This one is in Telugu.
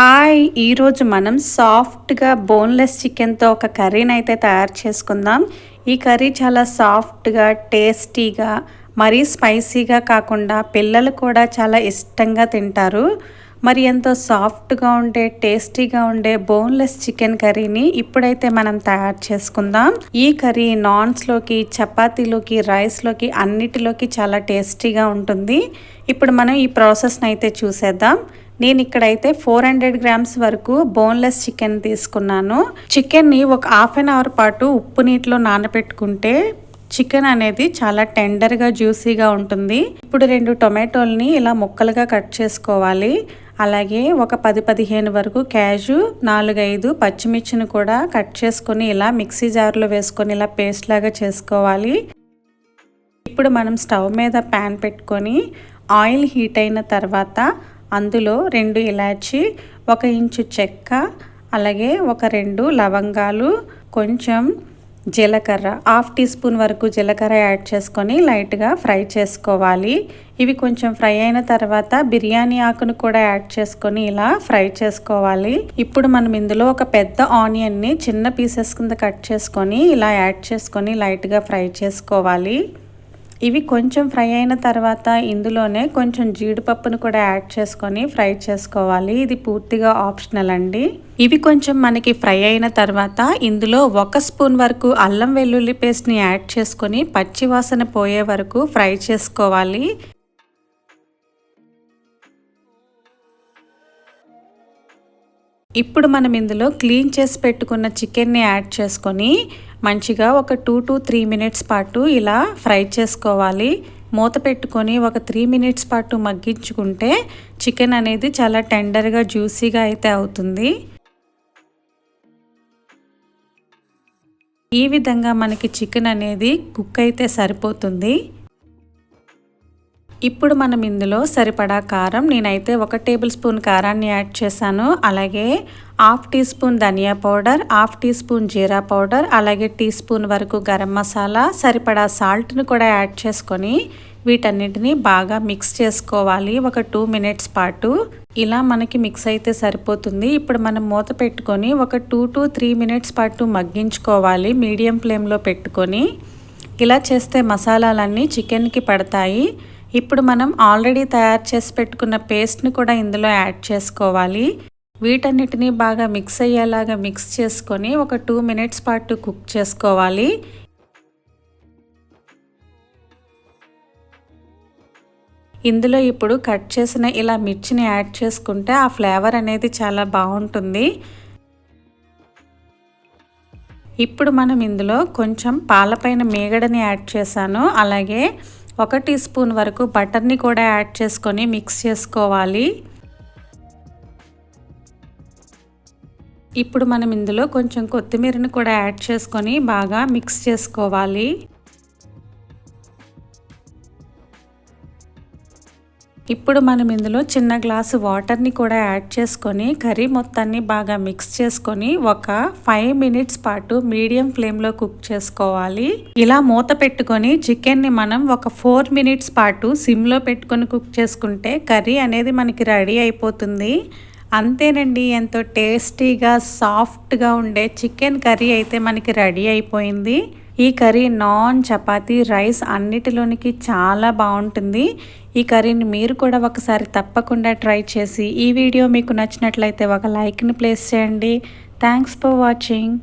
హాయ్ ఈరోజు మనం సాఫ్ట్గా బోన్లెస్ చికెన్తో ఒక కర్రీని అయితే తయారు చేసుకుందాం. ఈ కర్రీ చాలా సాఫ్ట్గా టేస్టీగా మరీ స్పైసీగా కాకుండా పిల్లలు కూడా చాలా ఇష్టంగా తింటారు. మరి ఎంతో సాఫ్ట్గా ఉండే టేస్టీగా ఉండే బోన్లెస్ చికెన్ కర్రీని ఇప్పుడైతే మనం తయారు చేసుకుందాం. ఈ కర్రీ నాన్స్లోకి చపాతీలోకి రైస్లోకి అన్నిటిలోకి చాలా టేస్టీగా ఉంటుంది. ఇప్పుడు మనం ఈ ప్రాసెస్ని అయితే చూసేద్దాం. నేను ఇక్కడైతే ఫోర్ హండ్రెడ్ గ్రామ్స్ వరకు బోన్లెస్ చికెన్ తీసుకున్నాను. చికెన్ని ఒక హాఫ్ అన్ అవర్ పాటు ఉప్పు నీటిలో నానబెట్టుకుంటే చికెన్ అనేది చాలా టెండర్గా జ్యూసీగా ఉంటుంది. ఇప్పుడు రెండు టొమాటోల్ని ఇలా ముక్కలుగా కట్ చేసుకోవాలి. అలాగే ఒక పది పదిహేను వరకు క్యాజు నాలుగైదు పచ్చిమిర్చిని కూడా కట్ చేసుకొని ఇలా మిక్సీ జార్లో వేసుకొని ఇలా పేస్ట్ లాగా చేసుకోవాలి. ఇప్పుడు మనం స్టవ్ మీద ప్యాన్ పెట్టుకొని ఆయిల్ హీట్ అయిన తర్వాత అందులో రెండు ఇలాచి ఒక ఇంచు చెక్క అలాగే ఒక రెండు లవంగాలు కొంచెం జీలకర్ర హాఫ్ టీ స్పూన్ వరకు జీలకర్ర యాడ్ చేసుకొని లైట్గా ఫ్రై చేసుకోవాలి. ఇవి కొంచెం ఫ్రై అయిన తర్వాత బిర్యానీ ఆకును కూడా యాడ్ చేసుకొని ఇలా ఫ్రై చేసుకోవాలి. ఇప్పుడు మనం ఇందులో ఒక పెద్ద ఆనియన్ని చిన్న పీసెస్ కింద కట్ చేసుకొని ఇలా యాడ్ చేసుకొని లైట్గా ఫ్రై చేసుకోవాలి. ఇవి కొంచెం ఫ్రై అయిన తర్వాత ఇందులోనే కొంచెం జీడిపప్పును కూడా యాడ్ చేసుకొని ఫ్రై చేసుకోవాలి. ఇది పూర్తిగా ఆప్షనల్ అండి. ఇవి కొంచెం మనకి ఫ్రై అయిన తర్వాత ఇందులో ఒక స్పూన్ వరకు అల్లం వెల్లుల్లి పేస్ట్ని యాడ్ చేసుకొని పచ్చివాసన పోయే వరకు ఫ్రై చేసుకోవాలి. ఇప్పుడు మనం ఇందులో క్లీన్ చేసి పెట్టుకున్న చికెన్ని యాడ్ చేసుకొని మంచిగా ఒక టూ టు త్రీ మినిట్స్ పాటు ఇలా ఫ్రై చేసుకోవాలి. మూత పెట్టుకొని ఒక త్రీ మినిట్స్ పాటు మగ్గించుకుంటే చికెన్ అనేది చాలా టెండర్గా జ్యూసీగా అయితే అవుతుంది. ఈ విధంగా మనకి చికెన్ అనేది కుక్ అయితే సరిపోతుంది. ఇప్పుడు మనం ఇందులో సరిపడా కారం నేనైతే ఒక టేబుల్ స్పూన్ కారాన్ని యాడ్ చేశాను. అలాగే హాఫ్ టీ స్పూన్ ధనియా పౌడర్ హాఫ్ టీ స్పూన్ జీరా పౌడర్ అలాగే టీ స్పూన్ వరకు గరం మసాలా సరిపడా సాల్ట్ని కూడా యాడ్ చేసుకొని వీటన్నిటిని బాగా మిక్స్ చేసుకోవాలి ఒక టూ మినిట్స్ పాటు. ఇలా మనకి మిక్స్ అయితే సరిపోతుంది. ఇప్పుడు మనం మూత పెట్టుకొని ఒక టూ టు త్రీ మినిట్స్ పాటు మగ్గించుకోవాలి మీడియం ఫ్లేమ్లో పెట్టుకొని. ఇలా చేస్తే మసాలాలన్నీ చికెన్కి పడతాయి. ఇప్పుడు మనం ఆల్రెడీ తయారు చేసి పెట్టుకున్న పేస్ట్ని కూడా ఇందులో యాడ్ చేసుకోవాలి. వీటన్నిటిని బాగా మిక్స్ అయ్యేలాగా మిక్స్ చేసుకొని ఒక టూ మినిట్స్ పాటు కుక్ చేసుకోవాలి. ఇందులో ఇప్పుడు కట్ చేసిన ఇలా మిర్చిని యాడ్ చేసుకుంటే ఆ ఫ్లేవర్ అనేది చాలా బాగుంటుంది. ఇప్పుడు మనం ఇందులో కొంచెం పాలపైన మేగడని యాడ్ చేశాను. అలాగే ఒక టీ స్పూన్ వరకు బటర్ని కూడా యాడ్ చేసుకొని మిక్స్ చేసుకోవాలి. ఇప్పుడు మనం ఇందులో కొంచెం కొత్తిమీరని కూడా యాడ్ చేసుకొని బాగా మిక్స్ చేసుకోవాలి. ఇప్పుడు మనం ఇందులో చిన్న గ్లాసు వాటర్ని కూడా యాడ్ చేసుకొని కర్రీ మొత్తాన్ని బాగా మిక్స్ చేసుకొని ఒక ఫైవ్ మినిట్స్ పాటు మీడియం ఫ్లేమ్లో కుక్ చేసుకోవాలి. ఇలా మూత పెట్టుకొని చికెన్ని మనం ఒక ఫోర్ మినిట్స్ పాటు సిమ్లో పెట్టుకొని కుక్ చేసుకుంటే కర్రీ అనేది మనకి రెడీ అయిపోతుంది. అంతేనండి ఎంతో టేస్టీగా సాఫ్ట్గా ఉండే చికెన్ కర్రీ అయితే మనకి రెడీ అయిపోయింది. ఈ కర్రీ నాన్ చపాతీ రైస్ అన్నిటిలోనికి చాలా బాగుంటుంది. ఈ కర్రీని మీరు కూడా ఒకసారి తప్పకుండా ట్రై చేసి ఈ వీడియో మీకు నచ్చినట్లయితే ఒక లైక్ని ప్లేస్ చేయండి. Thanks for watching